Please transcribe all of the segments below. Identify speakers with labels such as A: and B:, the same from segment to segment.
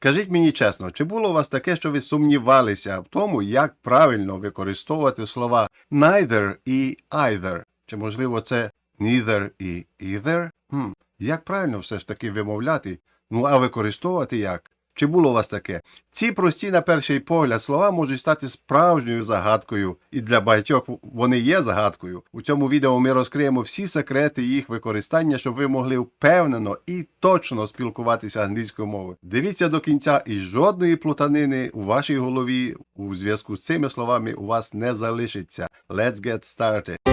A: Скажіть мені чесно, чи було у вас таке, що ви сумнівалися в тому, як правильно використовувати слова neither і either? Чи можливо це neither і either? Хм, як правильно все ж таки вимовляти? Ну а використовувати як? Чи було у вас таке? Ці прості на перший погляд слова можуть стати справжньою загадкою, і для багатьох вони є загадкою. У цьому відео ми розкриємо всі секрети їх використання, щоб ви могли впевнено і точно спілкуватися англійською мовою. Дивіться до кінця, і жодної плутанини у вашій голові у зв'язку з цими словами у вас не залишиться. Let's get started.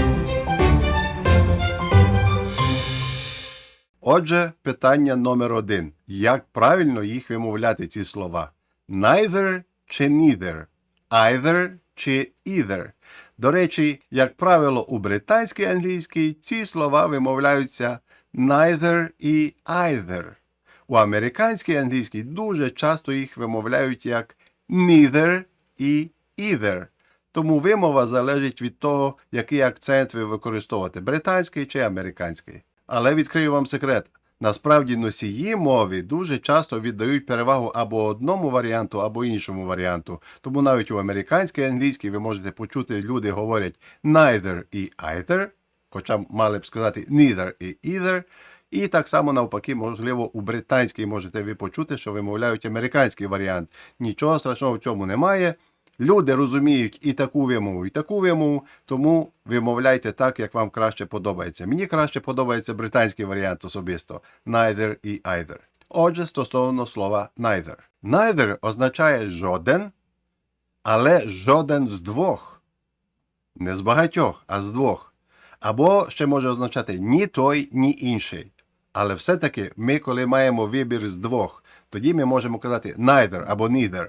A: Отже, питання номер один. Як правильно їх вимовляти ці слова? Neither чи neither? Either чи either? До речі, як правило, у британській англійській ці слова вимовляються neither і either. У американській англійській дуже часто їх вимовляють як neither і either. Тому вимова залежить від того, який акцент ви використовуєте британський чи американський. Але відкрию вам секрет. Насправді носії мови дуже часто віддають перевагу або одному варіанту, або іншому варіанту. Тому навіть у американській англійській ви можете почути, люди говорять neither і either, хоча мали б сказати neither і either. І так само навпаки, можливо, у британській можете ви почути, що вимовляють американський варіант. Нічого страшного в цьому немає. Люди розуміють і таку вимову, і таку вимову, тому вимовляйте так, як вам краще подобається. Мені краще подобається британський варіант особисто neither і either. Отже, стосовно слова neither. Neither означає жоден, але жоден з двох. Не з багатьох, а з двох. Або ще може означати ні той, ні інший. Але все-таки ми, коли маємо вибір з двох, тоді ми можемо казати neither або neither.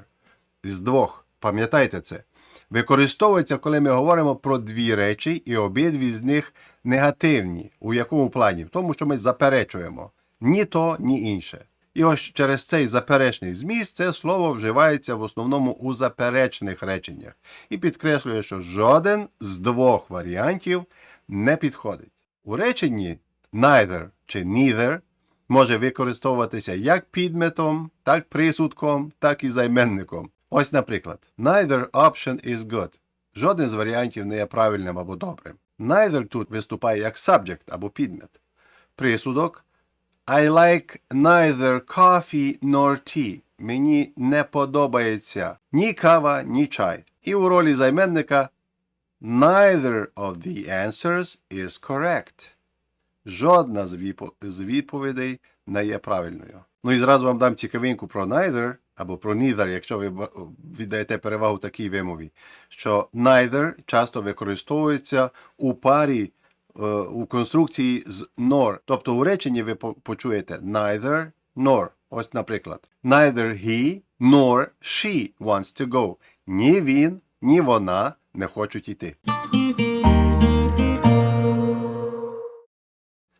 A: З двох. Пам'ятайте це. Використовується, коли ми говоримо про дві речі, і обидві з них негативні. У якому плані? В тому, що ми заперечуємо ні то, ні інше. І ось через цей заперечний зміст це слово вживається в основному у заперечних реченнях і підкреслює, що жоден з двох варіантів не підходить. У реченні neither чи neither може використовуватися як підметом, так присудком, так і займенником. Ось, наприклад, neither option is good. Жоден з варіантів не є правильним або добрим. Neither тут виступає як subject або підмет. Присудок I like neither coffee nor tea. Мені не подобається ні кава, ні чай. І у ролі займенника Neither of the answers is correct. Жодна з, відповідей не є правильною. Ну і зразу вам дам цікавинку про neither або про neither, якщо ви віддаєте перевагу такій вимові, що neither часто використовується у парі е, у конструкції з nor. Тобто у реченні ви почуєте neither nor. Ось, наприклад, neither he nor she wants to go. Ні він, ні вона не хочуть йти.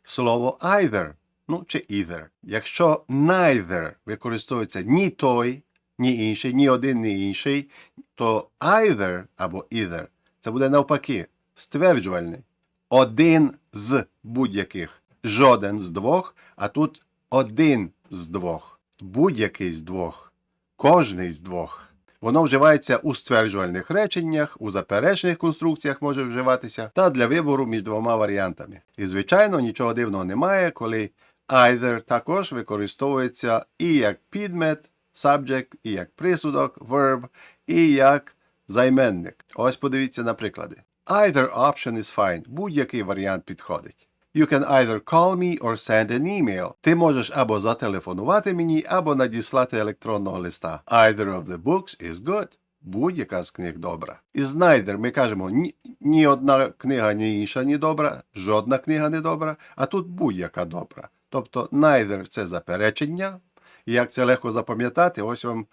A: Слово either, ну чи either. Якщо neither використовується ні той, ні інший, ні один, ні інший, то either або either це буде навпаки стверджувальний. Один з будь-яких, жоден з двох, а тут один з двох, будь-який з двох, кожний з двох. Воно вживається у стверджувальних реченнях, у заперечних конструкціях може вживатися та для вибору між двома варіантами. І, звичайно, нічого дивного немає, коли either також використовується і як підмет, subject, і як присудок, verb, і як займенник. Ось подивіться на приклади. Either option is fine. Будь-який варіант підходить. You can either call me or send an email. Ти можеш або зателефонувати мені, або надіслати електронного листа. Either of the books is good. Будь-яка з книг добра. І з neither ми кажемо ні, ні одна книга, ні інша не добра, жодна книга не добра, а тут будь-яка добра. Тобто neither – це заперечення. І як це легко запам'ятати, ось вам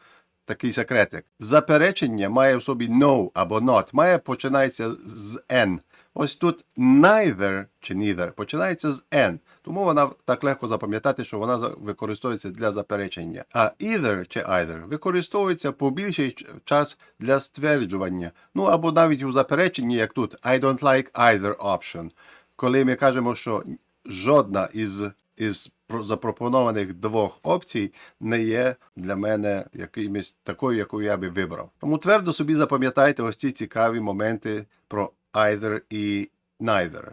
A: такий секретик. Заперечення має в собі no або not, має починається з n. Ось тут neither чи neither починається з n. Тому вона так легко запам'ятати, що вона використовується для заперечення. А either чи either використовується по більший час для стверджування. Ну або навіть у запереченні, як тут I don't like either option. Коли ми кажемо, що жодна із, із запропонованих двох опцій не є для мене якимось такою, яку я би вибрав. Тому твердо собі запам'ятайте ось ці цікаві моменти про either і neither.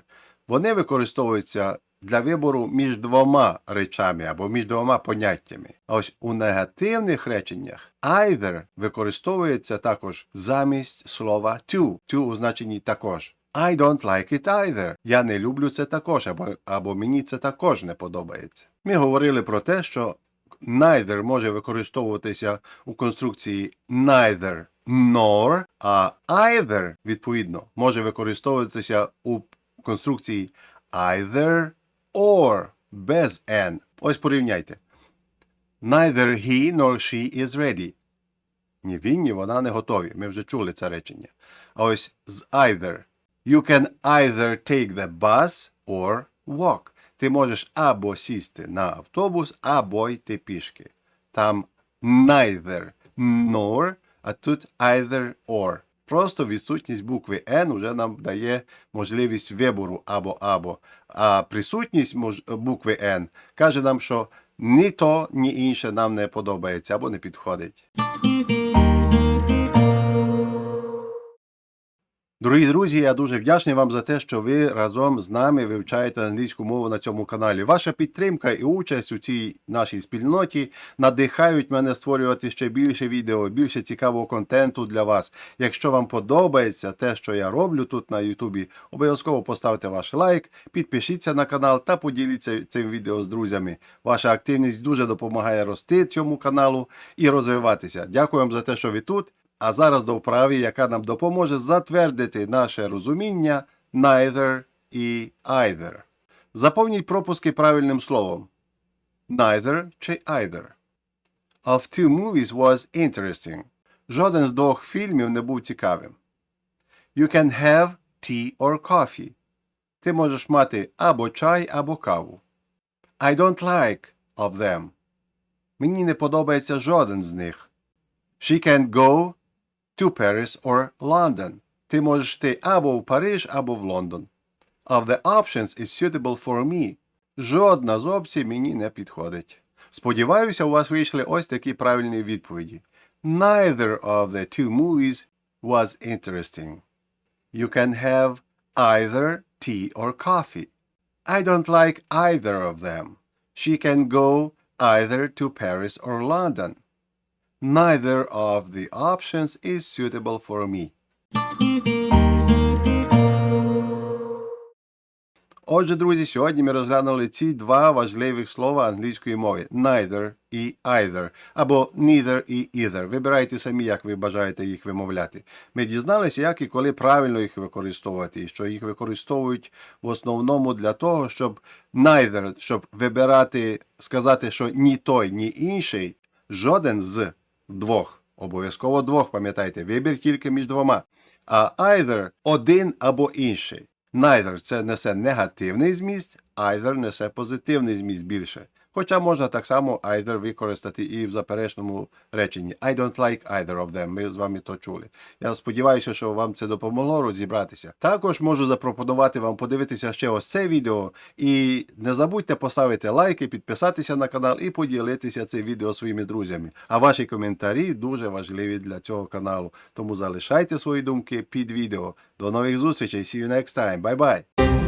A: Вони використовуються для вибору між двома речами або між двома поняттями. А ось у негативних реченнях either використовується також замість слова to, to у значенні також. I don't like it either. Я не люблю це також, або, або мені це також не подобається. Ми говорили про те, що neither може використовуватися у конструкції neither nor, а either, відповідно, може використовуватися у конструкції either or без n. Ось порівняйте. Neither he nor she is ready. Ні він, ні вона не готові. Ми вже чули це речення. А ось з either. You can either take the bus or walk. Ти можеш або сісти на автобус, або йти пішки. Там neither nor, а тут either or. Просто відсутність букви N вже нам дає можливість вибору або або. А присутність букви N каже нам, що ні то, ні інше нам не подобається або не підходить. Дорогі друзі, я дуже вдячний вам за те, що ви разом з нами вивчаєте англійську мову на цьому каналі. Ваша підтримка і участь у цій нашій спільноті надихають мене створювати ще більше відео, більше цікавого контенту для вас. Якщо вам подобається те, що я роблю тут на Ютубі, обов'язково поставте ваш лайк, підпишіться на канал та поділіться цим відео з друзями. Ваша активність дуже допомагає рости цьому каналу і розвиватися. Дякую вам за те, що ви тут. А зараз до вправи, яка нам допоможе затвердити наше розуміння neither і either. Заповніть пропуски правильним словом. Neither чи either. Of two movies was interesting. Жоден з двох фільмів не був цікавим. You can have tea or coffee. Ти можеш мати або чай, або каву. I don't like of them. Мені не подобається жоден з них. She can go to Paris or London. Ти можеш йти або в Париж, або в Лондон. Of the options is suitable for me. Жодна з опцій мені не підходить. Сподіваюся, у вас вийшли ось такі правильні відповіді. Neither of the two movies was interesting. You can have either tea or coffee. I don't like either of them. She can go either to Paris or London. Neither of the options is suitable for me. Отже, друзі, сьогодні ми розглянули ці два важливих слова англійської мови neither і either, або neither і either. Вибирайте самі, як ви бажаєте їх вимовляти. Ми дізналися, як і коли правильно їх використовувати, і що їх використовують в основному для того, щоб neither, щоб вибирати, сказати, що ні той, ні інший, жоден з двох. Обов'язково двох, пам'ятайте, вибір тільки між двома. А either один або інший. Neither це несе негативний зміст, either несе позитивний зміст більше. Хоча можна так само either використати і в заперечному реченні. I don't like either of them. Ми з вами то чули. Я сподіваюся, що вам це допомогло розібратися. Також можу запропонувати вам подивитися ще ось це відео. І не забудьте поставити лайки, підписатися на канал і поділитися це відео своїми друзями. А ваші коментарі дуже важливі для цього каналу. Тому залишайте свої думки під відео. До нових зустрічей. See you next time. Bye-bye.